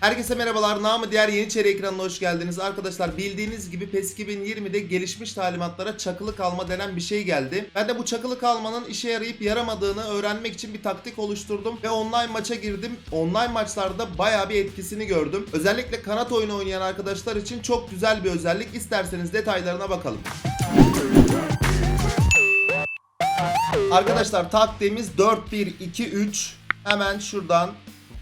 Herkese merhabalar. Namı diğer Yeniçeri ekranına hoş geldiniz. Arkadaşlar bildiğiniz gibi PES 2020'de gelişmiş talimatlara çakılı kalma denen bir şey geldi. Ben de bu çakılı kalmanın işe yarayıp yaramadığını öğrenmek için bir taktik oluşturdum ve online maça girdim. Online maçlarda bayağı bir etkisini gördüm. Özellikle kanat oyunu oynayan arkadaşlar için çok güzel bir özellik. İsterseniz detaylarına bakalım. Arkadaşlar taktiğimiz 4-1-2-3. Hemen şuradan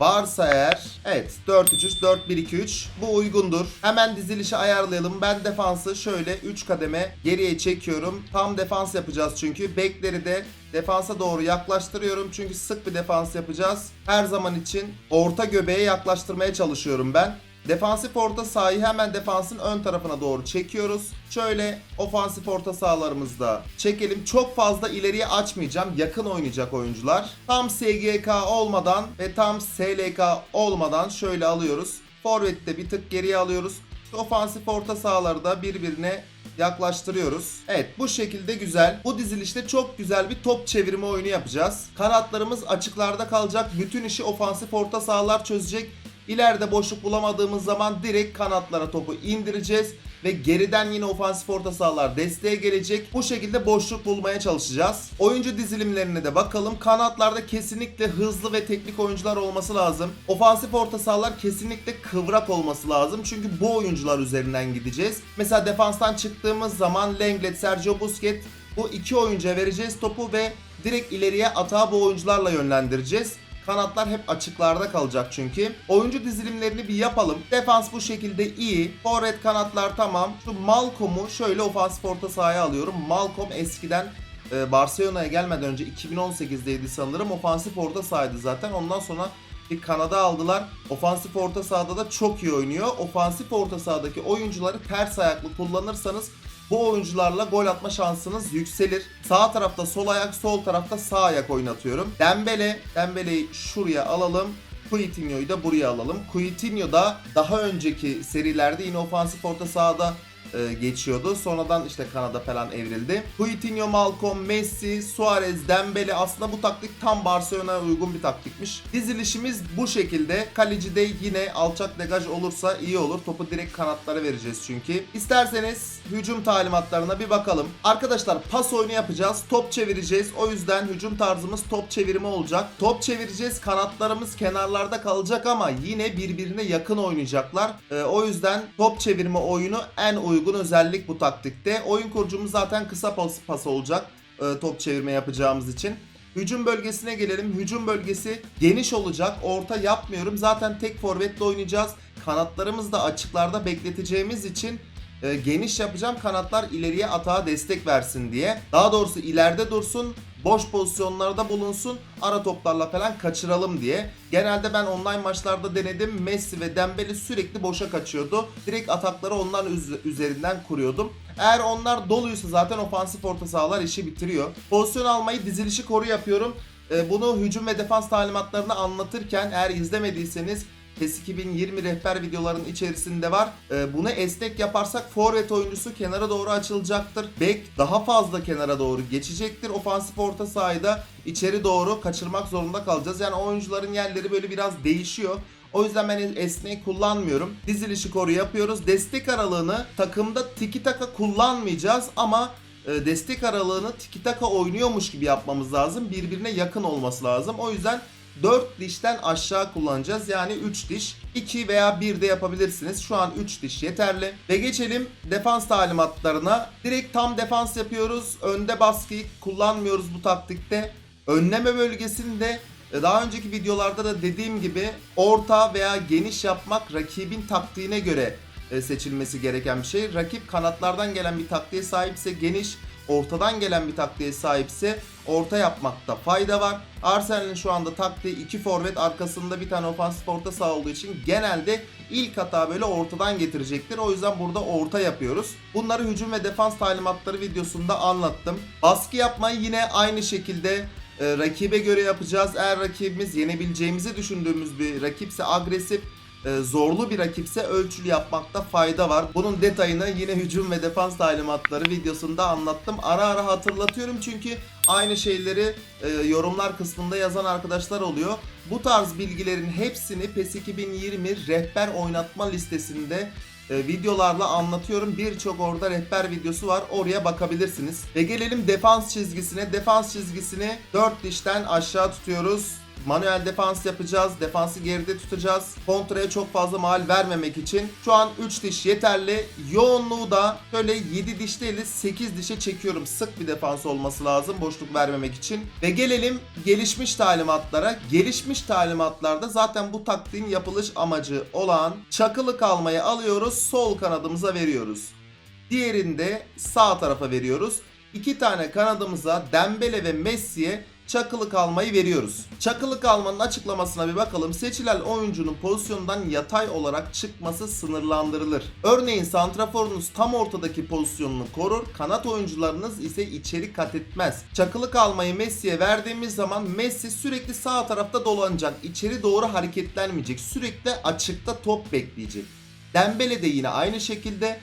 varsa eğer evet 4-3-3 4-1-2-3 bu uygundur. Hemen dizilişi ayarlayalım. Ben defansı şöyle 3 kademe geriye çekiyorum. Tam defans yapacağız çünkü. Bekleri de defansa doğru yaklaştırıyorum. Çünkü sık bir defans yapacağız. Her zaman için orta göbeğe yaklaştırmaya çalışıyorum ben. Defansif orta sahayı hemen defansın ön tarafına doğru çekiyoruz. Şöyle ofansif orta sahalarımızda çekelim. Çok fazla ileriye açmayacağım. Yakın oynayacak oyuncular. Tam SGK olmadan ve tam SLK olmadan şöyle alıyoruz. Forvet'te bir tık geriye alıyoruz. Ofansif orta sahaları da birbirine yaklaştırıyoruz. Evet bu şekilde güzel. Bu dizilişte çok güzel bir top çevirme oyunu yapacağız. Kanatlarımız açıklarda kalacak. Bütün işi ofansif orta sahalar çözecek. İleride boşluk bulamadığımız zaman direkt kanatlara topu indireceğiz ve geriden yine ofansif orta sahalar desteğe gelecek. Bu şekilde boşluk bulmaya çalışacağız. Oyuncu dizilimlerine de bakalım. Kanatlarda kesinlikle hızlı ve teknik oyuncular olması lazım. Ofansif orta sahalar kesinlikle kıvrak olması lazım. Çünkü bu oyuncular üzerinden gideceğiz. Mesela defanstan çıktığımız zaman Lenglet, Sergio Busquets bu iki oyuncuya vereceğiz topu ve direkt ileriye atağı bu oyuncularla yönlendireceğiz. Kanatlar hep açıklarda kalacak çünkü. Oyuncu dizilimlerini bir yapalım. Defans bu şekilde iyi. Forvet kanatlar tamam. Şu Malcolm'u şöyle ofansif orta sahaya alıyorum. Malcolm eskiden e, Barcelona'ya gelmeden önce 2018'deydi sanırım. Ofansif orta sahaydı zaten. Ondan sonra bir kanada aldılar. Ofansif orta sahada da çok iyi oynuyor. Ofansif orta sahadaki oyuncuları ters ayaklı kullanırsanız bu oyuncularla gol atma şansınız yükselir. Sağ tarafta sol ayak, sol tarafta sağ ayak oynatıyorum. Dembele, Dembele'yi şuraya alalım. Coutinho'yu da buraya alalım. Coutinho da daha önceki serilerde yine ofansif orta sahada e, geçiyordu. Sonradan işte Kanada falan evrildi. Coutinho, Malcolm, Messi, Suarez, Dembele aslında bu taktik tam Barcelona'ya uygun bir taktikmiş. Dizilişimiz bu şekilde. Kaleci de yine alçak degaj olursa iyi olur. Topu direkt kanatlara vereceğiz çünkü. İsterseniz hücum talimatlarına bir bakalım. Arkadaşlar pas oyunu yapacağız. Top çevireceğiz. O yüzden hücum tarzımız top çevirme olacak. Top çevireceğiz. Kanatlarımız kenarlarda kalacak ama yine birbirine yakın oynayacaklar. Ee, o yüzden top çevirme oyunu en uygun özellik bu taktikte. Oyun kurucumuz zaten kısa pas, pas olacak. e, top çevirme yapacağımız için. Hücum bölgesine gelelim. Hücum bölgesi geniş olacak. Orta yapmıyorum. Zaten tek forvetle oynayacağız. Kanatlarımız da açıklarda bekleteceğimiz için e, geniş yapacağım. Kanatlar ileriye atağa destek versin diye. Daha doğrusu ileride dursun. Boş pozisyonlarda bulunsun. Ara toplarla falan kaçıralım diye. Genelde ben online maçlarda denedim. Messi ve Dembele sürekli boşa kaçıyordu. Direkt atakları onların üz- üzerinden kuruyordum. Eğer onlar doluysa zaten ofansif orta sahalar işi bitiriyor. Pozisyon almayı dizilişi koru yapıyorum. E, Bunu hücum ve defans talimatlarını anlatırken eğer izlemediyseniz PES 2020 rehber videoların içerisinde var. Ee, bunu esnek yaparsak forvet oyuncusu kenara doğru açılacaktır. Bek daha fazla kenara doğru geçecektir. Ofansif orta sahada içeri doğru kaçırmak zorunda kalacağız. Yani oyuncuların yerleri böyle biraz değişiyor. O yüzden ben esneği kullanmıyorum. Dizilişi koru yapıyoruz. Destek aralığını takımda tiki taka kullanmayacağız ama e, destek aralığını tiki taka oynuyormuş gibi yapmamız lazım. Birbirine yakın olması lazım. O yüzden 4 dişten aşağı kullanacağız. Yani 3 diş. 2 veya 1 de yapabilirsiniz. Şu an 3 diş yeterli. Ve geçelim defans talimatlarına. Direkt tam defans yapıyoruz. Önde baskıyı kullanmıyoruz bu taktikte. Önleme bölgesinde e, daha önceki videolarda da dediğim gibi orta veya geniş yapmak rakibin taktiğine göre e, seçilmesi gereken bir şey. Rakip kanatlardan gelen bir taktiğe sahipse geniş, ortadan gelen bir taktiğe sahipse orta yapmakta fayda var. Arsenal'in şu anda taktiği iki forvet arkasında bir tane ofansif orta saha olduğu için genelde ilk hata böyle ortadan getirecektir. O yüzden burada orta yapıyoruz. Bunları hücum ve defans talimatları videosunda anlattım. Baskı yapmayı yine aynı şekilde e, rakibe göre yapacağız. Eğer rakibimiz yenebileceğimizi düşündüğümüz bir rakipse agresif, e, zorlu bir rakipse ölçülü yapmakta fayda var. Bunun detayını yine hücum ve defans talimatları videosunda anlattım. Ara ara hatırlatıyorum çünkü aynı şeyleri e, yorumlar kısmında yazan arkadaşlar oluyor. Bu tarz bilgilerin hepsini PES 2020 rehber oynatma listesinde e, videolarla anlatıyorum. Birçok orada rehber videosu var. Oraya bakabilirsiniz. Ve gelelim defans çizgisine. Defans çizgisini 4 dişten aşağı tutuyoruz. Manuel defans yapacağız. Defansı geride tutacağız. Kontraya çok fazla mal vermemek için. Şu an 3 diş yeterli. Yoğunluğu da şöyle 7 diş değil de 8 dişe çekiyorum. Sık bir defans olması lazım boşluk vermemek için. Ve gelelim gelişmiş talimatlara. Gelişmiş talimatlarda zaten bu taktiğin yapılış amacı olan çakılı kalmayı alıyoruz. Sol kanadımıza veriyoruz. Diğerini de sağ tarafa veriyoruz. İki tane kanadımıza Dembele ve Messi'ye çakılı kalmayı veriyoruz. Çakılı kalmanın açıklamasına bir bakalım. Seçilen oyuncunun pozisyondan yatay olarak çıkması sınırlandırılır. Örneğin santraforunuz tam ortadaki pozisyonunu korur, kanat oyuncularınız ise içeri kat etmez. Çakılı kalmayı Messi'ye verdiğimiz zaman Messi sürekli sağ tarafta dolanacak, içeri doğru hareketlenmeyecek, sürekli açıkta top bekleyecek. Dembele de yine aynı şekilde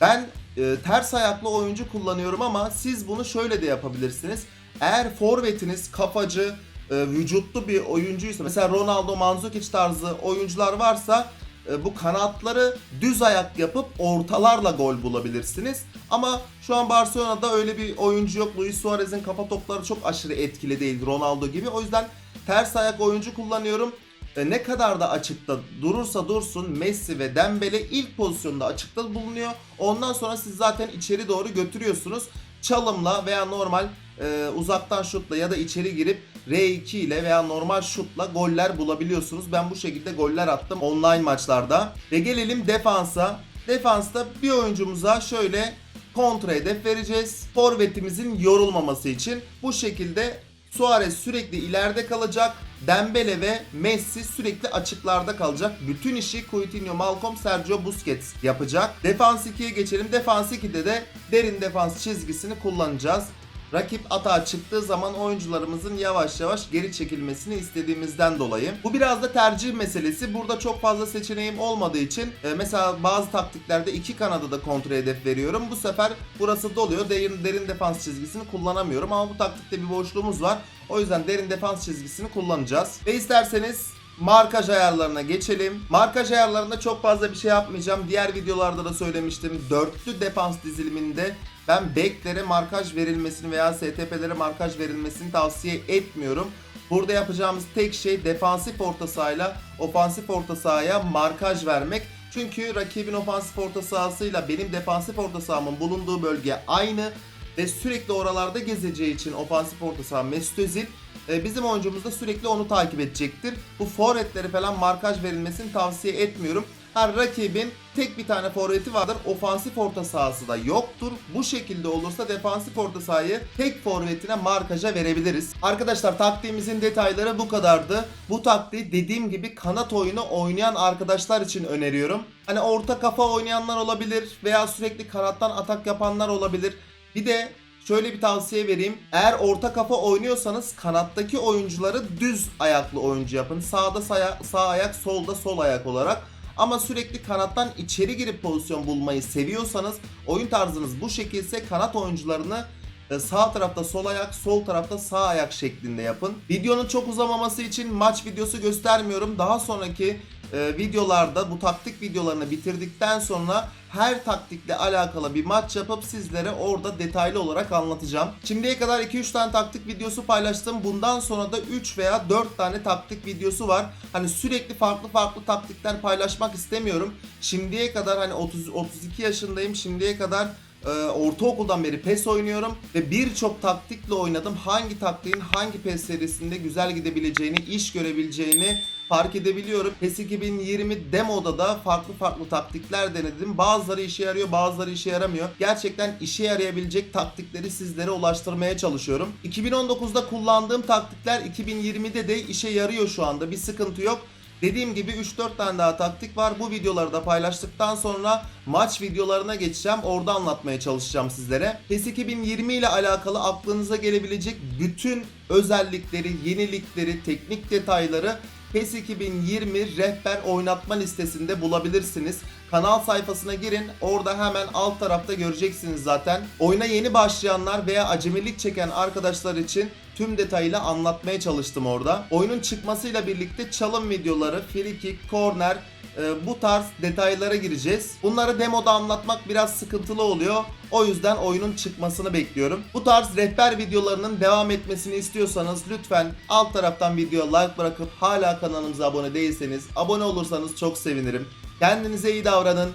ben e, ters ayaklı oyuncu kullanıyorum ama siz bunu şöyle de yapabilirsiniz. Eğer forvetiniz kafacı, e, vücutlu bir oyuncuysa mesela Ronaldo, Mandzukic tarzı oyuncular varsa e, bu kanatları düz ayak yapıp ortalarla gol bulabilirsiniz. Ama şu an Barcelona'da öyle bir oyuncu yok. Luis Suarez'in kafa topları çok aşırı etkili değil Ronaldo gibi. O yüzden ters ayak oyuncu kullanıyorum. E, ne kadar da açıkta durursa dursun Messi ve Dembele ilk pozisyonda açıkta bulunuyor. Ondan sonra siz zaten içeri doğru götürüyorsunuz. Çalımla veya normal e, uzaktan şutla ya da içeri girip R2 ile veya normal şutla goller bulabiliyorsunuz. Ben bu şekilde goller attım online maçlarda. Ve gelelim defansa. Defansta bir oyuncumuza şöyle kontra hedef vereceğiz. Forvetimizin yorulmaması için bu şekilde Suarez sürekli ileride kalacak. Dembele ve Messi sürekli açıklarda kalacak. Bütün işi Coutinho, Malcolm, Sergio Busquets yapacak. Defans 2'ye geçelim. Defans 2'de de derin defans çizgisini kullanacağız. Rakip atağa çıktığı zaman oyuncularımızın yavaş yavaş geri çekilmesini istediğimizden dolayı. Bu biraz da tercih meselesi. Burada çok fazla seçeneğim olmadığı için e, mesela bazı taktiklerde iki kanada da kontrol hedef veriyorum. Bu sefer burası doluyor. Derin, derin defans çizgisini kullanamıyorum ama bu taktikte bir boşluğumuz var. O yüzden derin defans çizgisini kullanacağız. Ve isterseniz markaj ayarlarına geçelim. Markaj ayarlarında çok fazla bir şey yapmayacağım. Diğer videolarda da söylemiştim. Dörtlü defans diziliminde ben beklere markaj verilmesini veya STP'lere markaj verilmesini tavsiye etmiyorum. Burada yapacağımız tek şey defansif orta sahayla ofansif orta sahaya markaj vermek. Çünkü rakibin ofansif orta sahasıyla benim defansif orta sahamın bulunduğu bölge aynı ve sürekli oralarda gezeceği için ofansif orta saha Mesut Özil e, bizim oyuncumuz da sürekli onu takip edecektir. Bu forvetleri falan markaj verilmesini tavsiye etmiyorum. Her rakibin tek bir tane forveti vardır. Ofansif orta sahası da yoktur. Bu şekilde olursa defansif orta sahayı tek forvetine markaja verebiliriz. Arkadaşlar taktiğimizin detayları bu kadardı. Bu taktiği dediğim gibi kanat oyunu oynayan arkadaşlar için öneriyorum. Hani orta kafa oynayanlar olabilir veya sürekli kanattan atak yapanlar olabilir. Bir de Şöyle bir tavsiye vereyim. Eğer orta kafa oynuyorsanız kanattaki oyuncuları düz ayaklı oyuncu yapın. Sağda sağ, sağ ayak, solda sol ayak olarak. Ama sürekli kanattan içeri girip pozisyon bulmayı seviyorsanız oyun tarzınız bu şekilse kanat oyuncularını e, sağ tarafta sol ayak, sol tarafta sağ ayak şeklinde yapın. Videonun çok uzamaması için maç videosu göstermiyorum. Daha sonraki e, videolarda bu taktik videolarını bitirdikten sonra her taktikle alakalı bir maç yapıp sizlere orada detaylı olarak anlatacağım. Şimdiye kadar 2-3 tane taktik videosu paylaştım. Bundan sonra da 3 veya 4 tane taktik videosu var. Hani sürekli farklı farklı taktikler paylaşmak istemiyorum. Şimdiye kadar hani 30 32 yaşındayım. Şimdiye kadar e, ortaokuldan beri PES oynuyorum ve birçok taktikle oynadım. Hangi taktiğin hangi PES serisinde güzel gidebileceğini, iş görebileceğini fark edebiliyorum. PES 2020 demoda da farklı farklı taktikler denedim. Bazıları işe yarıyor, bazıları işe yaramıyor. Gerçekten işe yarayabilecek taktikleri sizlere ulaştırmaya çalışıyorum. 2019'da kullandığım taktikler 2020'de de işe yarıyor şu anda. Bir sıkıntı yok. Dediğim gibi 3-4 tane daha taktik var. Bu videoları da paylaştıktan sonra maç videolarına geçeceğim. Orada anlatmaya çalışacağım sizlere. PES 2020 ile alakalı aklınıza gelebilecek bütün özellikleri, yenilikleri, teknik detayları PES 2020 rehber oynatma listesinde bulabilirsiniz. Kanal sayfasına girin. Orada hemen alt tarafta göreceksiniz zaten. Oyuna yeni başlayanlar veya acemilik çeken arkadaşlar için tüm detayıyla anlatmaya çalıştım orada. Oyunun çıkmasıyla birlikte çalım videoları, free kick, corner, e, bu tarz detaylara gireceğiz. Bunları demoda anlatmak biraz sıkıntılı oluyor. O yüzden oyunun çıkmasını bekliyorum. Bu tarz rehber videolarının devam etmesini istiyorsanız lütfen alt taraftan videoya like bırakıp hala kanalımıza abone değilseniz abone olursanız çok sevinirim. Kendinize iyi davranın.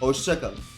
Hoşçakalın.